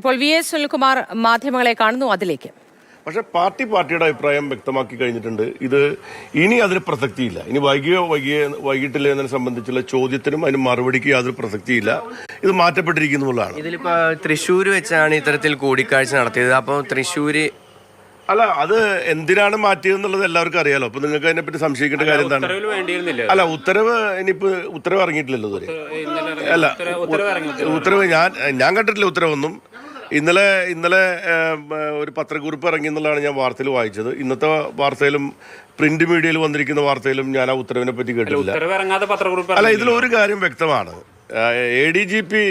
ഇപ്പോൾ V S Sunilkumar മാധ്യമങ്ങളെ കാണുന്നു അതിലേക്ക്. പക്ഷെ പാർട്ടി പാർട്ടിയുടെ അഭിപ്രായം വ്യക്തമാക്കി കഴിഞ്ഞിട്ടുണ്ട്. ഇത് ഇനി അതിന് പ്രസക്തിയില്ല. ഇനി വൈകിയോ വൈകിയോ വൈകിട്ടില്ല എന്നതിനെ സംബന്ധിച്ചുള്ള ചോദ്യത്തിനും അതിന് മറുപടിക്ക് യാതൊരു പ്രസക്തിയില്ല. ഇത് മാറ്റപ്പെട്ടിരിക്കുന്നുള്ളതാണ് ഇതിലിപ്പോ തൃശ്ശൂർ വെച്ചാണ് ഇത്തരത്തിൽ കൂടിക്കാഴ്ച നടത്തിയത്. അപ്പോൾ തൃശ്ശൂര് അല്ല അത് എന്തിനാണ് മാറ്റിയതെന്നുള്ളത് എല്ലാവർക്കും അറിയാലോ. അപ്പൊ നിങ്ങൾക്ക് അതിനെ പറ്റി സംശയിക്കേണ്ട കാര്യം എന്താണ്? അല്ല ഉത്തരവ് ഇനിയിപ്പോ ഉത്തരവ് ഇറങ്ങിയിട്ടില്ലല്ലോ അല്ല ഉത്തരവ് ഞാൻ ഞാൻ കണ്ടിട്ടില്ല ഉത്തരവൊന്നും. ഇന്നലെ ഇന്നലെ ഒരു പത്രക്കുറിപ്പ് ഇറങ്ങി എന്നുള്ളതാണ് ഞാൻ വാർത്തയിൽ വായിച്ചത്. ഇന്നത്തെ വാർത്തയിലും പ്രിന്റ് മീഡിയയിൽ വന്നിരിക്കുന്ന വാർത്തയിലും ഞാൻ ആ ഉത്തരവിനെ പറ്റി കേട്ടില്ല അല്ല ഇതിൽ ഒരു കാര്യം വ്യക്തമാണ്. A D G P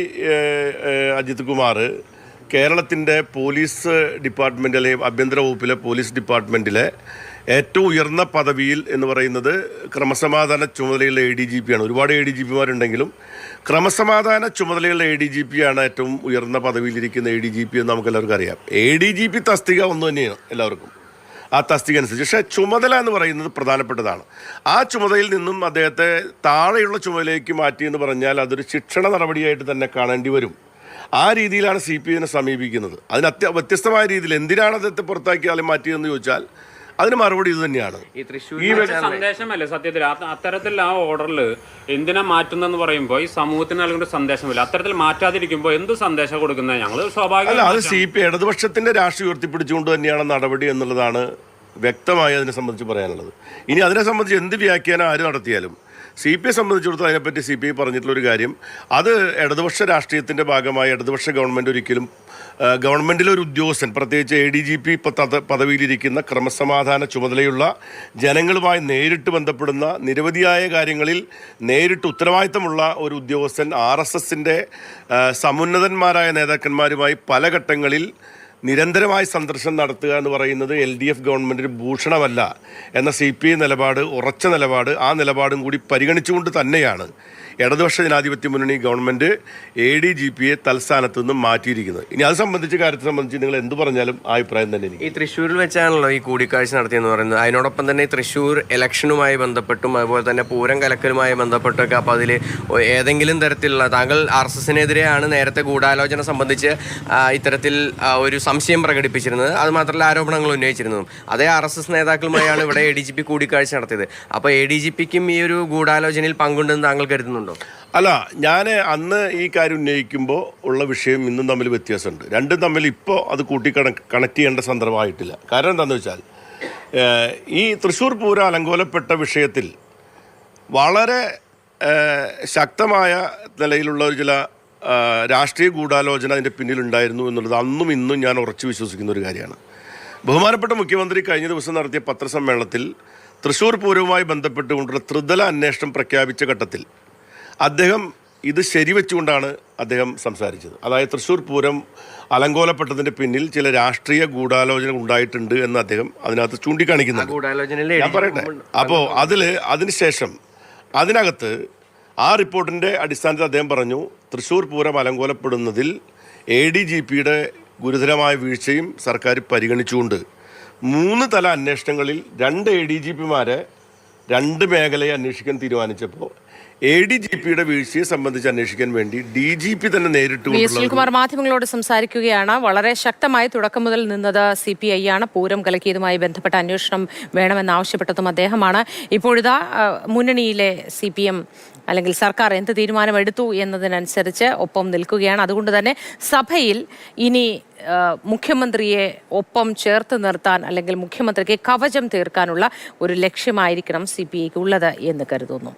Ajith Kumar കേരളത്തിന്റെ പോലീസ് ഡിപ്പാർട്ട്മെന്റിലെ ആഭ്യന്തര വകുപ്പിലെ പോലീസ് ഡിപ്പാർട്ട്മെന്റിലെ ഏറ്റവും ഉയർന്ന പദവിയിൽ എന്ന് പറയുന്നത് ക്രമസമാധാന ചുമതലയുള്ള എ ഡി ജി പി ആണ്. ഒരുപാട് എ ഡി ജി പിമാരുണ്ടെങ്കിലും ക്രമസമാധാന ചുമതലയുള്ള എ ഡി ജി പി ആണ് ഏറ്റവും ഉയർന്ന പദവിയിലിരിക്കുന്ന എ ഡി ജി പി എന്ന് നമുക്ക് എല്ലാവർക്കും അറിയാം. എ ഡി ജി പി തസ്തിക ഒന്ന് തന്നെയാണ് എല്ലാവർക്കും. ആ തസ്തിക അനുസരിച്ച്. പക്ഷേ ചുമതല എന്ന് പറയുന്നത് പ്രധാനപ്പെട്ടതാണ്. ആ ചുമതലയിൽ നിന്നും അദ്ദേഹത്തെ താഴെയുള്ള ചുമതലയിലേക്ക് മാറ്റി എന്ന് പറഞ്ഞാൽ അതൊരു ശിക്ഷണ നടപടിയായിട്ട് തന്നെ കാണേണ്ടി വരും. ആ രീതിയിലാണ് സി പി ഐനെ സമീപിക്കുന്നത്. അതിന് അത്യ വ്യത്യസ്തമായ രീതിയിൽ എന്തിനാണ് അദ്ദേഹത്തെ പുറത്താക്കിയാലും മാറ്റിയതെന്ന് ചോദിച്ചാൽ അതിന് മറുപടി ഇത് തന്നെയാണ്. ഈ തൃശ്ശൂർ സന്ദേശമല്ലേ സത്യത്തിൽ? അത്തരത്തിൽ ആ ഓർഡറിൽ എന്തിനാ മാറ്റുന്നെന്ന് പറയുമ്പോൾ ഈ സമൂഹത്തിന് നൽകുന്ന സന്ദേശമല്ല? അത്തരത്തിൽ മാറ്റാതിരിക്കുമ്പോൾ എന്ത് സന്ദേശം കൊടുക്കുന്നത് ഞങ്ങൾ സ്വാഭാവികം അത് സി പി ഇടതുപക്ഷത്തിന്റെ രാഷ്ട്രീയം ഉയർത്തിപ്പിടിച്ചുകൊണ്ട് തന്നെയാണ് നടപടി എന്നുള്ളതാണ് വ്യക്തമായി അതിനെ സംബന്ധിച്ച് പറയാനുള്ളത്. ഇനി അതിനെ സംബന്ധിച്ച് എന്ത് വ്യാഖ്യാനം ആര് നടത്തിയാലും സി പി ഐ സംബന്ധിച്ചിടത്തോളം അതിനെപ്പറ്റി സി പി ഐ പറഞ്ഞിട്ടുള്ളൊരു കാര്യം. അത് ഇടതുപക്ഷ രാഷ്ട്രീയത്തിന്റെ ഭാഗമായി ഇടതുപക്ഷ ഗവൺമെന്റ് ഒരിക്കലും ഗവൺമെന്റിലെ ഒരു ഉദ്യോഗസ്ഥൻ പ്രത്യേകിച്ച് എ ഡി ജി പി പദവിയിലിരിക്കുന്ന ക്രമസമാധാന ചുമതലയുള്ള ജനങ്ങളുമായി നേരിട്ട് ബന്ധപ്പെടുന്ന നിരവധിയായ കാര്യങ്ങളിൽ നേരിട്ട് ഉത്തരവാദിത്തമുള്ള ഒരു ഉദ്യോഗസ്ഥൻ ആർ എസ് എസിന്റെ സമുന്നതന്മാരായ നേതാക്കന്മാരുമായി പല ഘട്ടങ്ങളിൽ നിരന്തരമായി സന്ദർശനം നടത്തുക എന്ന് പറയുന്നത് എൽ ഡി എഫ് ഗവൺമെന്റിന് ഭൂഷണമല്ല എന്ന സി പി ഐ നിലപാട് ഉറച്ച നിലപാട് ആ നിലപാടും കൂടി പരിഗണിച്ചുകൊണ്ട് തന്നെയാണ് ഇടതുപക്ഷ ജനാധിപത്യ മുന്നണി ഗവൺമെന്റ് എ ഡി ജി പിയെ തൽസ്ഥാനത്ത് നിന്നും മാറ്റിയിരിക്കുന്നത്. ഇനി അത് സംബന്ധിച്ച് കാര്യത്തെ സംബന്ധിച്ച് നിങ്ങൾ എന്ത് പറഞ്ഞാലും ആ അഭിപ്രായം തന്നെ ഈ തൃശ്ശൂരിൽ വെച്ചാണല്ലോ ഈ കൂടിക്കാഴ്ച നടത്തിയെന്ന് പറയുന്നത്. അതിനോടൊപ്പം തന്നെ തൃശ്ശൂർ ഇലക്ഷനുമായി ബന്ധപ്പെട്ടും അതുപോലെ തന്നെ പൂരം കലക്കലുമായി ബന്ധപ്പെട്ടൊക്കെ അപ്പോൾ അതിൽ ഏതെങ്കിലും തരത്തിലുള്ള താങ്കൾ ആർ എസ് എസിനെതിരെയാണ് നേരത്തെ ഗൂഢാലോചന സംബന്ധിച്ച് ഇത്തരത്തിൽ ഒരു സംശയം പ്രകടിപ്പിച്ചിരുന്നത്. അത് മാത്രമല്ല ആരോപണങ്ങൾ ഉന്നയിച്ചിരുന്നതും. അതേ ആർ എസ് എസ് നേതാക്കളുമായാണ് ഇവിടെ എ ഡി ജി പി കൂടിക്കാഴ്ച നടത്തിയത്. അപ്പോൾ എ ഡി ജി പിക്കും ഈ ഒരു ഗൂഢാലോചനയിൽ പങ്കുണ്ടെന്ന് താങ്കൾ കരുതുന്നുണ്ടോ? അല്ല ഞാൻ അന്ന് ഈ കാര്യം ഉന്നയിക്കുമ്പോൾ ഉള്ള വിഷയം ഇന്നും തമ്മിൽ വ്യത്യാസമുണ്ട്. രണ്ടും തമ്മിൽ ഇപ്പോൾ അത് കൂട്ടി കണക്ട് ചെയ്യേണ്ട സന്ദർഭമായിട്ടില്ല. കാരണം എന്താണെന്ന് വെച്ചാൽ ഈ തൃശ്ശൂർ പൂരം അലങ്കോലപ്പെട്ട വിഷയത്തിൽ വളരെ ശക്തമായ നിലയിലുള്ള ഒരു ചില രാഷ്ട്രീയ ഗൂഢാലോചന അതിന്റെ പിന്നിലുണ്ടായിരുന്നു എന്നുള്ളത് അന്നും ഇന്നും ഞാൻ ഉറച്ചു വിശ്വസിക്കുന്ന ഒരു കാര്യമാണ്. ബഹുമാനപ്പെട്ട മുഖ്യമന്ത്രി കഴിഞ്ഞ ദിവസം നടത്തിയ പത്രസമ്മേളനത്തിൽ തൃശ്ശൂർ പൂരവുമായി ബന്ധപ്പെട്ടുകൊണ്ടുള്ള ത്രിതല അന്വേഷണം പ്രഖ്യാപിച്ച ഘട്ടത്തിൽ അദ്ദേഹം ഇത് ശരിവെച്ചുകൊണ്ടാണ് അദ്ദേഹം സംസാരിച്ചത്. അതായത് തൃശ്ശൂർ പൂരം അലങ്കോലപ്പെട്ടതിന്റെ പിന്നിൽ ചില രാഷ്ട്രീയ ഗൂഢാലോചന ഉണ്ടായിട്ടുണ്ട് എന്ന് അദ്ദേഹം അതിനകത്ത് ചൂണ്ടിക്കാണിക്കുന്നുണ്ട്. ഞാൻ പറയട്ടെ? അപ്പോൾ അതിൽ അതിനുശേഷം അതിനകത്ത് ആ റിപ്പോർട്ടിന്റെ അടിസ്ഥാനത്തിൽ അദ്ദേഹം പറഞ്ഞു തൃശ്ശൂർ പൂരം അലങ്കോലപ്പെടുന്നതിൽ എ ഡി ജി പിയുടെ ഗുരുതരമായ വീഴ്ചയും സർക്കാർ പരിഗണിച്ചുകൊണ്ട്. മൂന്ന് തല അന്വേഷണങ്ങളിൽ രണ്ട് എ ഡി ജി പിമാരെ രണ്ട് മേഖലയെ അന്വേഷിക്കാൻ തീരുമാനിച്ചപ്പോൾ എ ഡി ജി പിയുടെ വീഴ്ചയെ സംബന്ധിച്ച് അന്വേഷിക്കാൻ വേണ്ടി ഡി ജി പി തന്നെ നേരിട്ട് സുനിൽകുമാർ മാധ്യമങ്ങളോട് സംസാരിക്കുകയാണ്. വളരെ ശക്തമായി തുടക്കം മുതൽ നിന്നത് സി പി ഐ ആണ്. പൂരം കലക്കിയതുമായി ബന്ധപ്പെട്ട അന്വേഷണം വേണമെന്നാവശ്യപ്പെട്ടതും അദ്ദേഹമാണ്. ഇപ്പോഴിതാ മുന്നണിയിലെ സി പി എം അല്ലെങ്കിൽ സർക്കാർ എന്ത് തീരുമാനമെടുത്തു എന്നതിനനുസരിച്ച് ഒപ്പം നിൽക്കുകയാണ്. അതുകൊണ്ട് തന്നെ സഭയിൽ ഇനി മുഖ്യമന്ത്രിയെ ഒപ്പം ചേർത്ത് നിർത്താൻ അല്ലെങ്കിൽ മുഖ്യമന്ത്രിക്ക് കവചം തീർക്കാനുള്ള ഒരു ലക്ഷ്യമായിരിക്കണം സി പി ഐക്ക് ഉള്ളത് എന്ന് കരുതുന്നു.